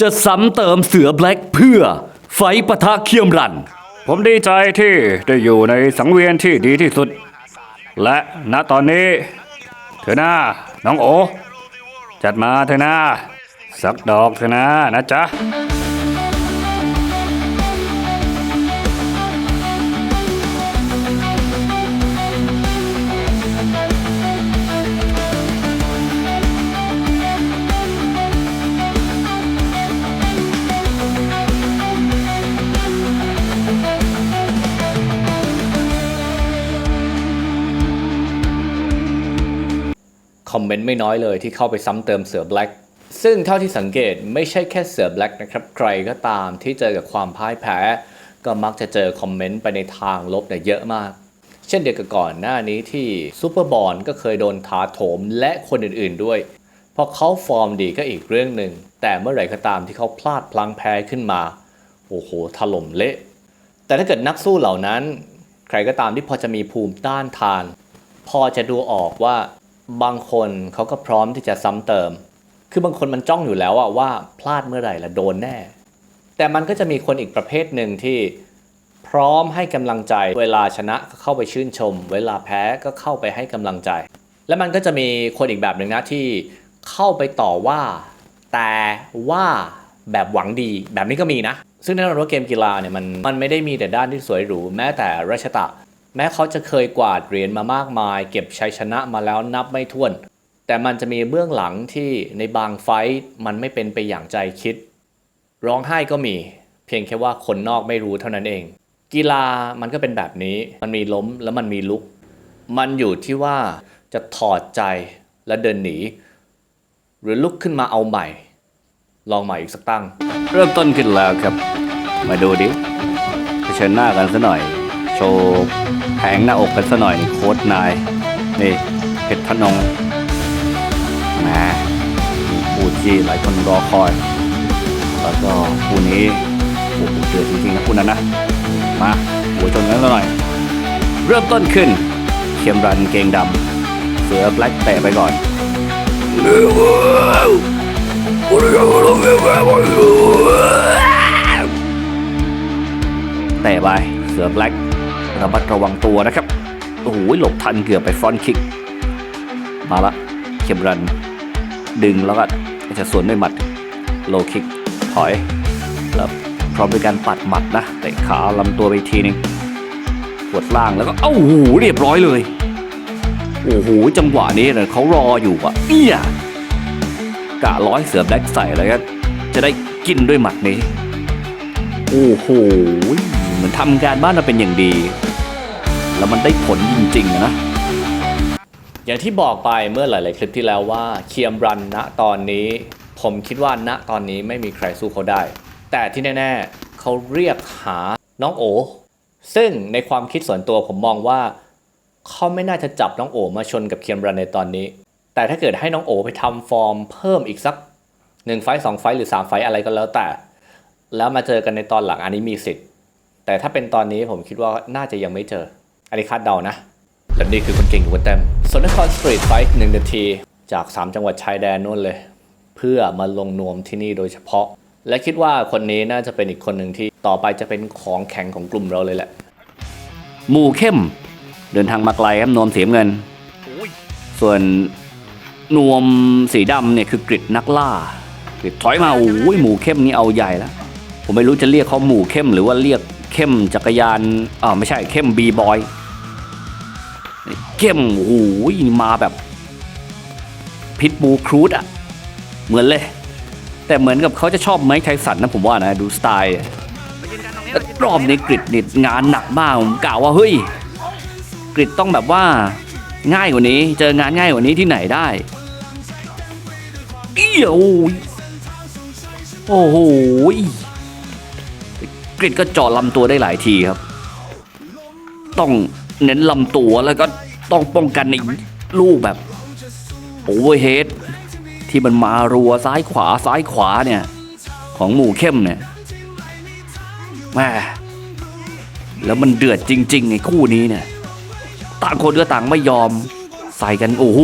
จะซ้ำเติมเสือแบล็กเพื่อไฟปะทะเคียมรัน ผมดีใจที่ได้อยู่ในสังเวียนที่ดีที่สุด และณตอนนี้ เธอหน้าน้องโอ จัดมาเธอหน้าสักดอกเธอหน้านะจ๊ะ อมเมนต์ไม่น้อยเลยที่เข้าไปซ้ำเติมเสือแบล็กซึ่งเท่าที่สังเกตไม่ใช่แค่เสือแบล็กนะครับ ใครก็ตามที่เจอกับความพ่ายแพ้ ก็มักจะเจอคอมเมนต์ไปในทางลบเนี่ยเยอะมาก เช่นเดียวกับก่อนหน้านี้ที่ซูเปอร์บอลก็เคยโดนถาโถมและคนอื่นๆด้วยพอเขาฟอร์มดีก็อีกเรื่องหนึ่ง แต่เมื่อไหร่ก็ตามที่เขาพลาดพลั้งแพ้ขึ้นมา โอ้โห ถล่มเละ แต่ถ้าเกิดนักสู้เหล่านั้น ใครก็ตามที่พอจะมีภูมิต้านทาน พอจะดูออกว่า บางคนเขาก็พร้อมที่จะซ้ำเติม คือบางคนมันจ้องอยู่แล้วอะว่าพลาดเมื่อไหร่ละโดนแน่ แต่มันก็จะมีคนอีกประเภทหนึ่งที่พร้อมให้กำลังใจ เวลาชนะก็เข้าไปชื่นชม เวลาแพ้ก็เข้าไปให้กำลังใจ และมันก็จะมีคนอีกแบบหนึ่งนะที่เข้าไปต่อว่า แต่ว่าแบบหวังดีแบบนี้ก็มีนะ ซึ่งแน่นอนว่าเกมกีฬาเนี่ยมันมันไม่ได้มีแต่ด้านที่สวยหรูแม้แต่รัชตะ แม้เขาจะเคยกวาดเหรียญมามากมาย เก็บชัยชนะมาแล้วนับไม่ถ้วน แต่มันจะมีเบื้องหลังที่ในบางไฟท์มันไม่เป็นไปอย่างใจคิด ร้องไห้ก็มี เพียงแค่ว่าคนนอกไม่รู้เท่านั้นเอง กีฬามันก็เป็นแบบนี้มันมีล้มแล้วมันมีลุก มันอยู่ที่ว่าจะถอดใจและเดินหนี หรือลุกขึ้นมาเอาใหม่ ลองใหม่อีกสักตั้ง เริ่มต้นขึ้นแล้วครับ มาดูดิเผชิญหน้ากันซะหน่อย โชว์แผงหน้าอกกันซะหน่อยนี่โค้ดนายนี่เพชรพนงแหมมีคู่ที่หลายคนรอคอย แล้วก็คู่นี้โอ้โหเดือดจริงๆนะคู่นั้นนะ มาหัวชนกันซะหน่อย เริ่มต้นขึ้นเข็มรันเกงดำเสือแบล็กเตะไปก่อนแต่ไปเสือแบล็ก ระมัดระวังตัวนะครับ โอ้โหหลบทันเกือบไปฟรอนต์คิก มาละเข็มรัน ดึงแล้วก็จะสวนด้วยหมัดโลคิก ถอย แล้วพร้อมด้วยการปัดหมัดนะเตะขาลำตัวไปทีหนึงกดล่างแล้วก็เอ้าโอ้โหเรียบร้อยเลย โอ้โหจังหวะนี้เนี่ยเขารออยู่อะเอี้ยกะร้อยเสือแบล็กใส่เลยก็จะได้กินด้วยหมัดนี้ โอ้โห เหมือนทำการบ้านมาเป็นอย่างดี แล้วมันได้ผลจริงๆนะ อย่างที่บอกไปเมื่อหลาย ๆ คลิปที่แล้วว่าเคียมรันณตอนนี้ ผมคิดว่าณตอนนี้ไม่มีใครสู้เขาได้ แต่ที่แน่ ๆเขาเรียกหาน้องโอ ซึ่งในความคิดส่วนตัวผมมองว่าเขาไม่น่าจะจับน้องโอมาชนกับเคียมรันในตอนนี้ แต่ถ้าเกิดให้น้องโอไปทำฟอร์มเพิ่มอีกสักหนึ่งไฟสองไฟหรือสามไฟอะไรก็แล้วแต่ แล้วมาเจอกันในตอนหลังอันนี้มีสิทธิ์ แต่ถ้าเป็นตอนนี้ผมคิดว่าน่าจะยังไม่เจอ อันนี้คาดเดานะ และนี่คือคนเก่งกับนเต็มสนครสตรีทไฟท์หนึ่งนาที จาก 3 จังหวัดชายแดนนู่นเลย เพื่อมาลงนวมที่นี่โดยเฉพาะ และคิดว่าคนนี้น่าจะเป็นอีกคนหนึ่งที่ต่อไปจะเป็นของแข็งของกลุ่มเราเลยแหละหมู่เข้ม เดินทางมาไกลครับนวมสีน้ำเงิน ส่วนนวมสีดำเนี่ยคือกริดนักล่ากริดถอยมาโอ้ยหมู่เข้มนี่เอาใหญ่แล้วผมไม่รู้จะเรียกเขาหมู่เข้มหรือว่าเรียก เข้มจักรยานอ่าไม่ใช่เข้มบีบอยเข้มโอ้ยมาแบบพิทบูครูดอะเหมือนเลย แต่เหมือนกับเขาจะชอบไมค์ไทสันนะผมว่านะดูสไตล์รอบนี้กริดนี่งานหนักมากผมกล่าวว่าเฮ้ยกริดต้องแบบว่าง่ายกว่านี้ เจองานง่ายกว่านี้ที่ไหนได้เอี้ยโอ้ยโอ้โห กริดก็เจาะลำตัวได้หลายทีครับ ต้องเน้นลำตัวแล้วก็ต้องป้องกันในลูกแบบโอเวอร์เฮดที่มันมารัวซ้ายขวาซ้ายขวาเนี่ย ของหมู่เข้มเนี่ยแม่แล้วมันเดือดจริงๆไอ้คู่นี้เนี่ย ต่างคนก็ต่างไม่ยอมใส่กันโอ้โห